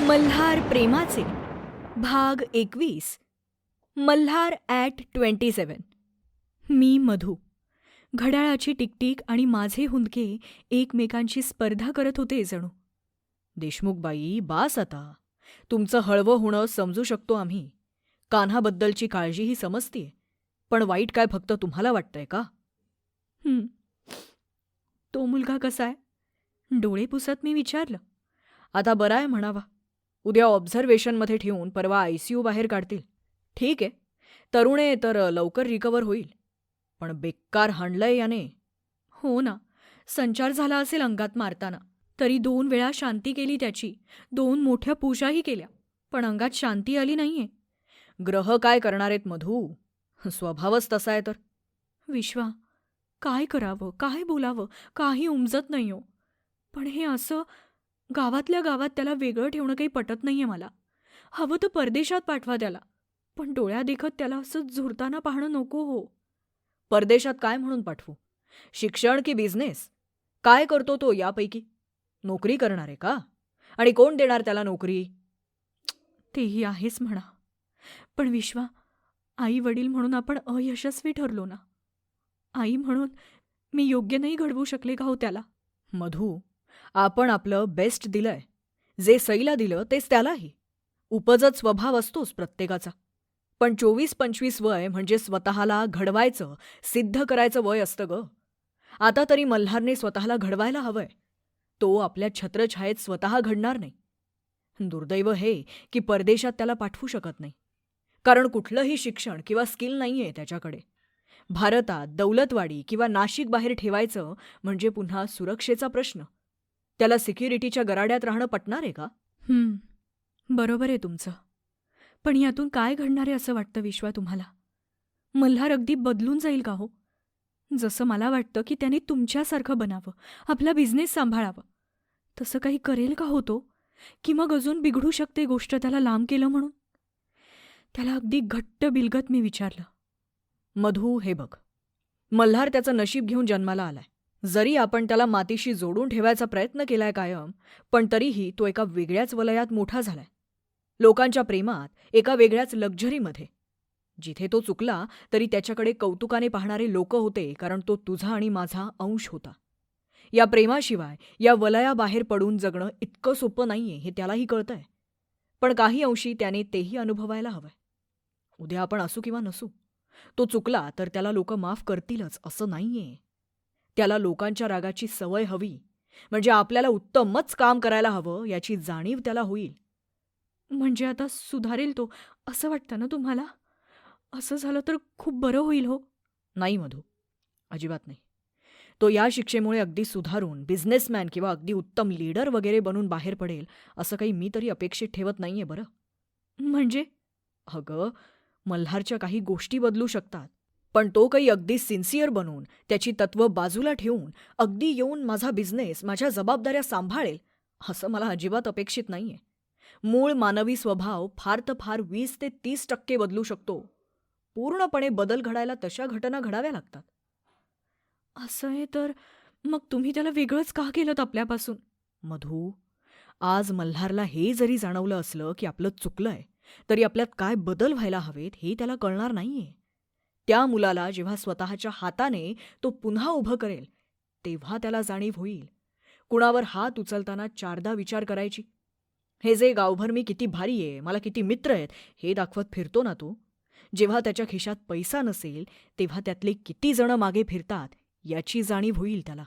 मल्हार प्रेमाचे भाग एकवीस. मल्हार ॲट ट्वेंटी सेवन मी मधू. घड्याळाची टिकटिक आणि माझे हुंदके एकमेकांची स्पर्धा करत होते जणू. देशमुखबाई बास आता. तुमचं हळवं होणं समजू शकतो आम्ही. कान्हाबद्दलची काळजीही समजतीये. पण वाईट काय फक्त तुम्हाला वाटतंय का? तो मुलगा कसा आहे? डोळे पुसत मी विचारलं. आता बरा आहे म्हणावा. उद्या ऑब्झर्वेशनमध्ये ठेवून परवा आयसीयू बाहेर काढतील. ठीक आहे. तरुणे तर लवकर रिकवर होईल. पण बेकार हाणलंय याने. हो ना. संचार झाला असेल अंगात मारताना. तरी दोन वेळा शांती केली त्याची. दोन मोठ्या पूजाही केल्या. पण अंगात शांती आली नाहीये. ग्रह काय करणार आहेत मधू? स्वभावच तसा आहे तर. विश्वा काय करावं? काय बोलावं? काही उमजत नाही हो पण हे असं गावातल्या गावात त्याला वेगळं ठेवणं काही पटत नाहीये मला. हवं तर परदेशात पाठवा त्याला. पण डोळ्या देखत त्याला असं झुरताना पाहणं नको हो. परदेशात काय म्हणून पाठवू? शिक्षण की बिझनेस काय करतो तो यापैकी? नोकरी करणार आहे का? आणि कोण देणार त्याला नोकरी? तेही आहेच म्हणा. पण विश्वा आई वडील म्हणून आपण अयशस्वी ठरलो ना. आई म्हणून मी योग्य नाही घडवू शकले का हो त्याला? मधू आपण आपलं बेस्ट दिलंय. जे सईला दिलं तेच त्यालाही. उपजत स्वभाव असतोच प्रत्येकाचा. पण चोवीस पंचवीस वय म्हणजे स्वतःला घडवायचं सिद्ध करायचं वय असतं ग. आता तरी मल्हारने स्वतःला घडवायला हवंय. तो आपल्या छत्रछायेत स्वतः घडणार नाही. दुर्दैव हे की परदेशात त्याला पाठवू शकत नाही. कारण कुठलंही शिक्षण किंवा स्किल नाहीये त्याच्याकडे. भारतात दौलतवाडी किंवा नाशिक बाहेर ठेवायचं म्हणजे पुन्हा सुरक्षेचा प्रश्न. त्याला सिक्युरिटीच्या गराड्यात राहणं पटणार आहे का? बरोबर आहे तुमचं. पण यातून काय घडणार आहे असं वाटतं विश्वा तुम्हाला? मल्हार अगदी बदलून जाईल का हो? जसं मला वाटतं की त्याने तुमच्यासारखं बनावं आपला बिझनेस सांभाळावं. तसं काही करेल का हो तो? की मग अजून बिघडू शकते गोष्ट त्याला लांब केलं म्हणून? त्याला अगदी घट्ट बिलगत मी विचारलं. मधू हे बघ. मल्हार त्याचं नशीब घेऊन जन्माला आलाय. जरी आपण त्याला मातीशी जोडून ठेवायचा प्रयत्न केलाय कायम पण तरीही तो एका वेगळ्याच वलयात मोठा झालाय. लोकांच्या प्रेमात एका वेगळ्याच लक्झरीमध्ये. जिथे तो चुकला तरी त्याच्याकडे कौतुकाने पाहणारे लोक होते कारण तो तुझा आणि माझा अंश होता. या प्रेमाशिवाय या वलयाबाहेर पडून जगणं इतकं सोपं नाहीये हे त्यालाही कळतंय. पण काही अंशी त्याने तेही अनुभवायला हवंय. उद्या आपण असू किंवा नसू तो चुकला तर त्याला लोक माफ करतीलच असं नाहीये. त्याला लोकांच्या रागाची सवय हवी. म्हणजे आपल्याला उत्तमच काम करायला हवं याची जाणीव त्याला होईल. म्हणजे आता सुधारेल तो असं वाटतं ना तुम्हाला? असं झालं तर खूप बरं होईल हो. नाही मधू. अजिबात नाही. तो या शिक्षेमुळे अगदी सुधारून बिझनेसमॅन किंवा अगदी उत्तम लीडर वगैरे बनून बाहेर पडेल असं काही मी तरी अपेक्षित ठेवत नाही आहे बरं. म्हणजे? अगं मल्हारच्या काही गोष्टी बदलू शकतात. पण तो काही अगदी सिन्सिअर बनून त्याची तत्व बाजूला ठेवून अगदी येऊन माझा बिझनेस माझ्या जबाबदाऱ्या सांभाळेल असं मला अजिबात अपेक्षित नाहीये. मूळ मानवी स्वभाव फार तर फार वीस ते तीस टक्के बदलू शकतो. पूर्णपणे बदल घडायला तशा घटना घडाव्या लागतात. असं आहे तर मग तुम्ही त्याला वेगळंच का केलं आपल्यापासून मधू आज मल्हारला हे जरी जाणवलं असलं की आपलं चुकलंय तरी आपल्यात काय बदल व्हायला हवेत हे त्याला कळणार नाहीये. त्या मुलाला जेव्हा स्वतःच्या हाताने तो पुन्हा उभं करेल तेव्हा त्याला जाणीव होईल. कुणावर हात उचलताना चारदा विचार करायची. हे जे गावभर मी किती भारी आहे मला किती मित्र आहेत हे दाखवत फिरतो ना तो? जेव्हा त्याच्या खिशात पैसा नसेल तेव्हा त्यातले किती जण मागे फिरतात याची जाणीव होईल त्याला.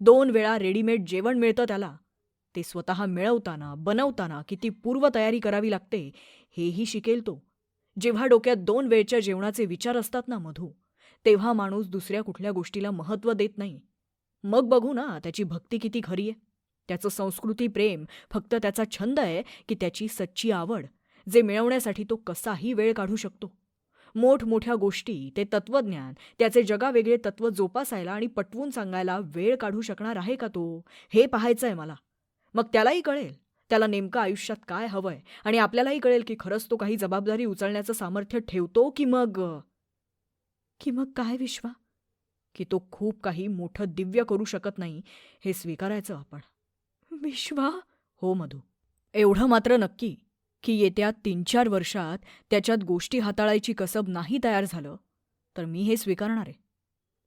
दोन वेळा रेडीमेड जेवण मिळतं त्याला. ते स्वतः मिळवताना बनवताना किती पूर्वतयारी करावी लागते हेही शिकेल तो. जेव्हा डोक्यात दोन वेळच्या जेवणाचे विचार असतात ना मधू तेव्हा माणूस दुसऱ्या कुठल्या गोष्टीला महत्त्व देत नाही. मग बघू ना त्याची भक्ती किती खरी आहे. त्याचं संस्कृती प्रेम फक्त त्याचा छंद आहे की त्याची सच्ची आवड जे मिळवण्यासाठी तो कसाही वेळ काढू शकतो. मोठमोठ्या गोष्टी ते तत्वज्ञान त्याचे जगावेगळे तत्व जोपासायला आणि पटवून सांगायला वेळ काढू शकणार आहे का तो हे पाहायचंय मला. मग त्यालाही कळेल. त्याला नेमकं आयुष्यात काय हवंय? आणि आपल्यालाही कळेल की खरंच तो काही जबाबदारी उचलण्याचं सामर्थ्य ठेवतो की मग? की मग काय विश्वा? की तो खूप काही मोठं दिव्य करू शकत नाही हे स्वीकारायचं आपण. विश्वा? हो मधू. एवढं मात्र नक्की की येत्या तीन चार वर्षात त्याच्यात गोष्टी हाताळायची कसब नाही तयार झालं तर मी हे स्वीकारणार. आहे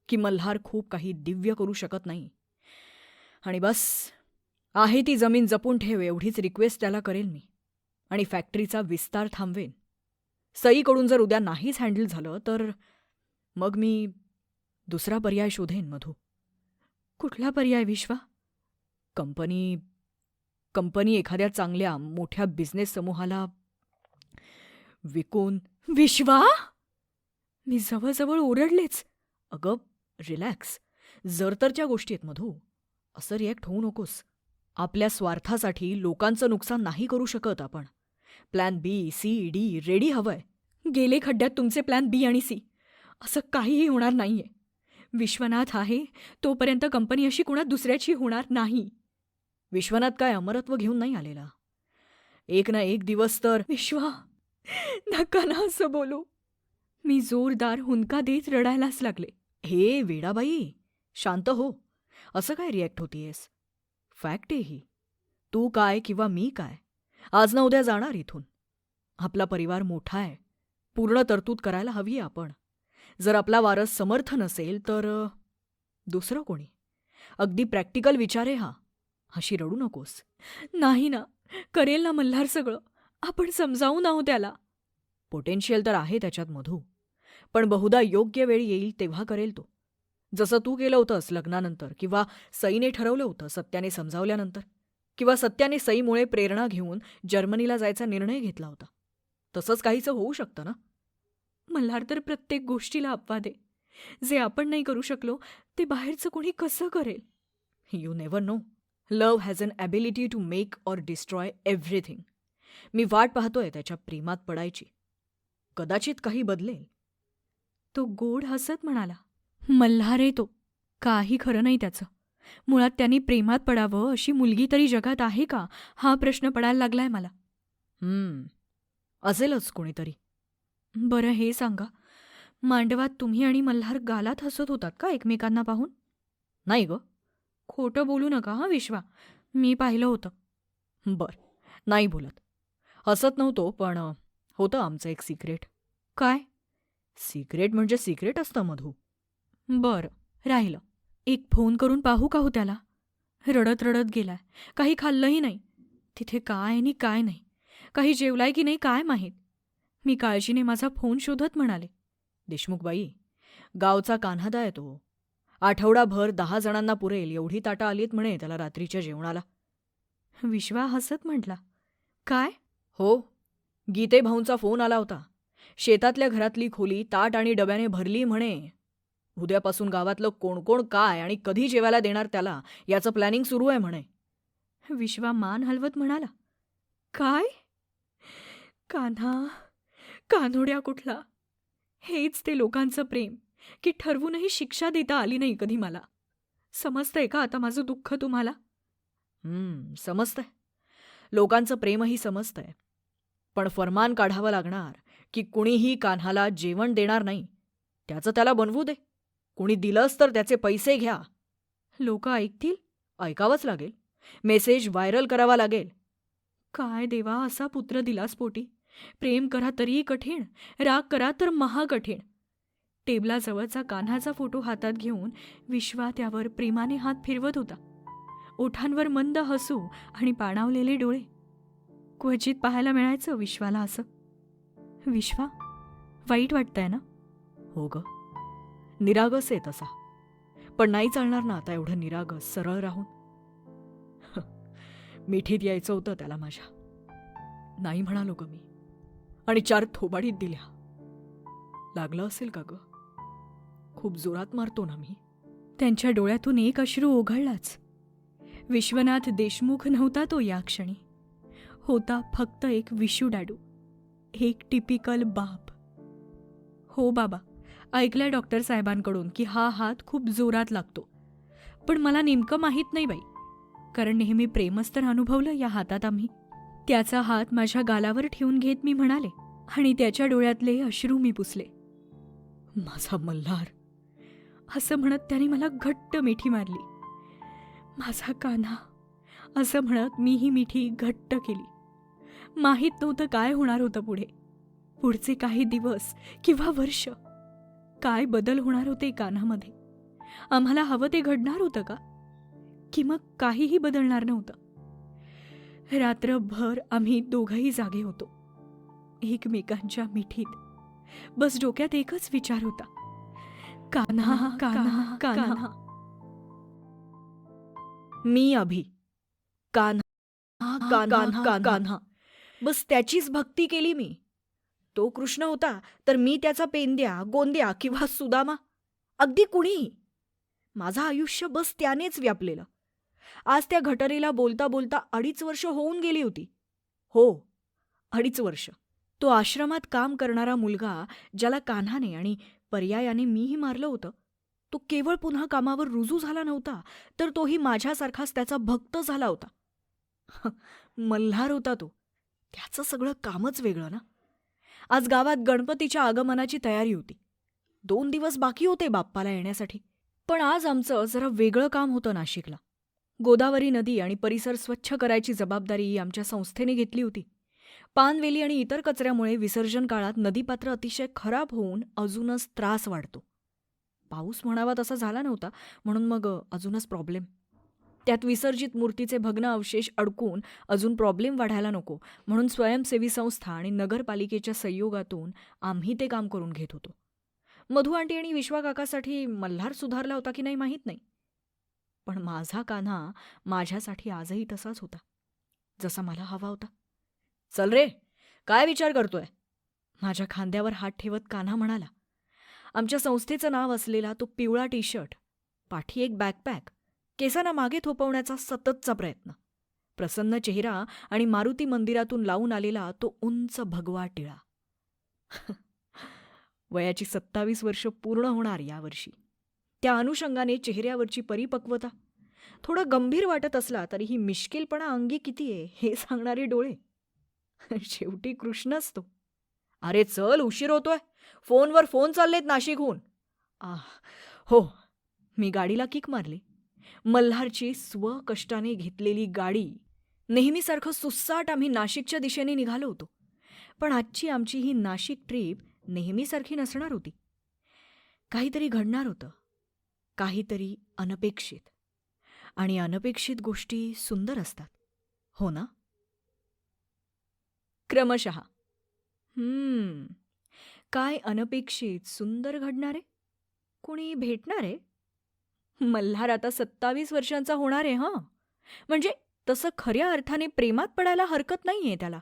की मल्हार खूप काही दिव्य करू शकत नाही. आणि बस आहे ती जमीन जपून ठेव एवढीच रिक्वेस्ट त्याला करेन मी. आणि फॅक्टरीचा विस्तार थांबवेन. सईकडून जर उद्या नाहीच हँडल झालं तर मग मी दुसरा पर्याय शोधेन मधू. कुठला पर्याय विश्वा? कंपनी कंपनी एखाद्या चांगल्या मोठ्या बिझनेस समूहाला विकून विश्वा? मी जवळजवळ ओरडलेच. अगं रिलॅक्स जरतरच्या गोष्टी आहेत मधू. असं रिॲक्ट होऊ नकोस. आपल्या स्वार्थासाठी लोकांचं नुकसान नाही करू शकत आपण. Plan B C D ready हवंय. गेले खड्ड्यात तुमचे प्लॅन बी आणि सी. असं काहीही होणार नाहीये. विश्वनाथ आहे तोपर्यंत कंपनी अशी कुणा दुसऱ्याची होणार नाही. विश्वनाथ काय अमरत्व घेऊन नाही आलेला? एक ना एक दिवस तर विश्वा नका ना असं बोलू. मी जोरदार हुंदका देत रडायलाच लागले. हे वेडाबाई शांत हो. असं काय रिॲक्ट होतीयस? फॅक्ट आहे ही. तू काय किंवा मी काय आज ना उद्या जाणार इथून. आपला परिवार मोठा आहे. पूर्ण तरतूद करायला हवी आपण. जर आपला वारस समर्थ नसेल तर दुसरं कोणी? अगदी प्रॅक्टिकल विचार आहे हा. अशी रडू नकोस. नाही ना करेल ना मल्हार सगळं. आपण समजावून आहो त्याला. पोटेन्शियल तर आहे त्याच्यात मधू. पण बहुधा योग्य वेळ येईल तेव्हा करेल तो. जसं तू केलं होतंस लग्नानंतर किंवा सईने ठरवलं होतं सत्याने समजावल्यानंतर किंवा सत्याने सईमुळे प्रेरणा घेऊन जर्मनीला जायचा निर्णय घेतला होता. तसंच काहीचं होऊ शकतं ना? मल्हार तर प्रत्येक गोष्टीला अपवाद आहे. जे आपण नाही करू शकलो ते बाहेरचं कोणी कसं करेल? You never know love has an ability to make or destroy everything मी वाट पाहतोय त्याच्या प्रेमात पडायची. कदाचित काही बदलेल. तो गोड हसत म्हणाला. मल्हार आहे तो. काही खरं नाही त्याचं. मुळात त्यांनी प्रेमात पडावं अशी मुलगी तरी जगात आहे का? हा प्रश्न पडायला लागलाय मला. असेलच कोणीतरी. बरं हे सांगा. मांडवात तुम्ही आणि मल्हार गालात हसत होतात का एकमेकांना पाहून? नाही ग. खोटं बोलू नका हा विश्वा. मी पाहिलं होतं. बर. नाही बोलत. हसत नव्हतो पण होतं आमचं एक सिक्रेट. काय? सिक्रेट म्हणजे सिक्रेट असतं मधू. बरं राहिलं. एक फोन करून पाहू का हो त्याला? रडत रडत गेलाय. काही खाल्लंही नाही. तिथे काय आणि काय नाही. काही जेवलाय की नाही काय माहीत. मी काळजीने माझा फोन शोधत म्हणाले देशमुखबाई गावचा कान्हादा आहे तो हो. आठवडाभर दहा जणांना पुरेल एवढी ताटा आलीत म्हणे त्याला रात्रीच्या जेवणाला. विश्वा हसत म्हटला काय? हो गीते भाऊंचा फोन आला होता. शेतातल्या घरातली खोली ताट आणि डब्याने भरली म्हणे. उद्यापासून गावातलं कोण कोण काय आणि कधी जेवायला देणार त्याला याचं प्लॅनिंग सुरू आहे म्हणे. विश्वा मान हलवत म्हणाला काय? कान्हा कानोड्या कुठला? हेच ते लोकांचं प्रेम की ठरवूनही शिक्षा देता आली नाही कधी मला. समजतंय का आता माझं दुःख तुम्हाला? समजतंय. लोकांचं प्रेमही समजतंय. पण फरमान काढावं लागणार की कुणीही कान्हाला जेवण देणार नाही. त्याचं त्याला बनवू दे. कुणी दिलंच तर त्याचे पैसे घ्या. लोक ऐकतील? ऐकावंच लागेल. मेसेज व्हायरल करावा लागेल. काय देवा असा पुत्र दिलास पोटी. प्रेम करा तरीही कठीण राग करा तर महाकठीण. टेबलाजवळचा कान्हाचा फोटो हातात घेऊन विश्वा त्यावर प्रेमाने हात फिरवत होता. ओठांवर मंद हसू आणि पाणावलेले डोळे. क्वचित पाहायला मिळायचं विश्वाला असं. विश्वा वाईट वाटतंय ना? हो ग. निरागस आहे तसा. पण नाही चालणार ना आता एवढं निरागस सरळ राहून. मिठीत यायचं होतं त्याला माझ्या. नाही म्हणालो ग मी. आणि चार थोबाडीत दिल्या. लागलं असेल का ग? खूप जोरात मारतो ना मी. त्यांच्या डोळ्यातून एक अश्रू ओघळलाच. विश्वनाथ देशमुख नव्हता तो या क्षणी. होता फक्त एक विशू डाडू. एक टिपिकल बाप. हो बाबा ऐकलंय डॉक्टर साहेबांकडून की हा हात खूप जोरात लागतो. पण मला नेमकं माहीत नाही बाई. कारण नेहमी प्रेमच तर अनुभवलं या हातात आम्ही. त्याचा हात माझ्या गालावर ठेवून घेत मी म्हणाले आणि त्याच्या डोळ्यातले अश्रू मी पुसले. माझा मल्हार असं म्हणत त्याने मला घट्ट मिठी मारली. माझा कान्हा असं म्हणत मी ही मिठी घट्ट केली. माहीत नव्हतं काय होणार होतं पुढे. पुढचे काही दिवस किंवा वर्ष काय बदल होणार होते कानामध्ये? आम्हाला हवं ते घडणार होतं का? की मग काहीही बदलणार नव्हतं? रात्रभर आम्ही दोघंही जागे होतो. एकमेकांच्या मिठीत. बस डोक्यात एकच विचार होता. कान्हा कान्हा कान्हा मी अभि. कान्हा कान्हा. कान्हा. बस त्याचीच भक्ती केली मी. तो कृष्ण होता तर मी त्याचा पेंद्या गोंद्या किंवा सुदामा. अगदी कुणीही माझं आयुष्य बस त्यानेच व्यापलेलं. आज त्या घटनेला बोलता बोलता अडीच वर्ष होऊन गेली होती. हो अडीच वर्ष. तो आश्रमात काम करणारा मुलगा ज्याला कान्हाने आणि पर्यायाने मीही मारलं होतं. तो केवळ पुन्हा कामावर रुजू झाला नव्हता तर तोही माझ्यासारखाच त्याचा भक्त झाला होता. मल्हार होता तो. त्याचं सगळं कामच वेगळं ना. आज गावात गणपतीच्या आगमनाची तयारी होती. दोन दिवस बाकी होते बाप्पाला येण्यासाठी. पण आज आमचं जरा वेगळं काम होतं नाशिकला. गोदावरी नदी आणि परिसर स्वच्छ करायची जबाबदारी आमच्या संस्थेने घेतली होती. पानवेली आणि इतर कचऱ्यामुळे विसर्जन काळात नदीपात्र अतिशय खराब होऊन अजूनच त्रास वाढतो. पाऊस म्हणावा तसा झाला नव्हता म्हणून मग अजूनच प्रॉब्लेम त्यात विसर्जित मूर्तीचे भग्न अवशेष अडकून अजून प्रॉब्लेम वाढायला नको. म्हणून स्वयंसेवी संस्था आणि नगरपालिकेच्या संयोगातून आम्ही ते काम करून घेत होतो. मधु आंटी आणि विश्वाकाकासाठी मल्हार सुधारला होता की नाही माहीत नाही? पण माझा कान्हा माझ्यासाठी आजही तसाच होता जसा मला हवा होता. चल रे काय विचार करतोय? माझ्या खांद्यावर हात ठेवत कान्हा म्हणाला. आमच्या संस्थेचं नाव असलेला तो पिवळा टी शर्ट पाठी एक बॅकपॅक केसांना मागे थोपवण्याचा सततचा प्रयत्न. प्रसन्न चेहरा आणि मारुती मंदिरातून लावून आलेला तो उंच भगवा टिळा. वयाची सत्तावीस वर्ष पूर्ण होणार यावर्षी. त्या अनुषंगाने चेहऱ्यावरची परिपक्वता. थोडं गंभीर वाटत असला तरीही मिश्किलपणा अंगी किती आहे हे सांगणारे डोळे. शेवटी कृष्णच तो अरे चल उशीर होतोय. फोनवर फोन चाललेत नाशिकहून. आ हो मी गाडीला किक मारली. मल्हारची स्वकष्टाने घेतलेली गाडी. नेहमीसारखं सुस्साट आम्ही नाशिकच्या दिशेने निघालो होतो. पण आजची आमची ही नाशिक ट्रीप नेहमीसारखी नसणार होती. काहीतरी घडणार होतं. काहीतरी अनपेक्षित. आणि अनपेक्षित गोष्टी सुंदर असतात. हो ना? क्रमशः. काय अनपेक्षित सुंदर घडणारे? कुणी भेटणारे? मल्हार आता सत्तावीस वर्षांचा होणार आहे हं. म्हणजे तसं खऱ्या अर्थाने प्रेमात पडायला हरकत नाहीये त्याला.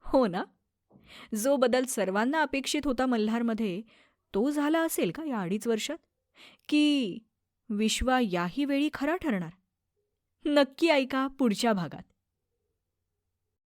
हो ना? जो बदल सर्वांना अपेक्षित होता मल्हारमध्ये तो झाला असेल का या अडीच वर्षात? की विश्वा याही वेळी खरा ठरणार? नक्की ऐका पुढच्या भागात.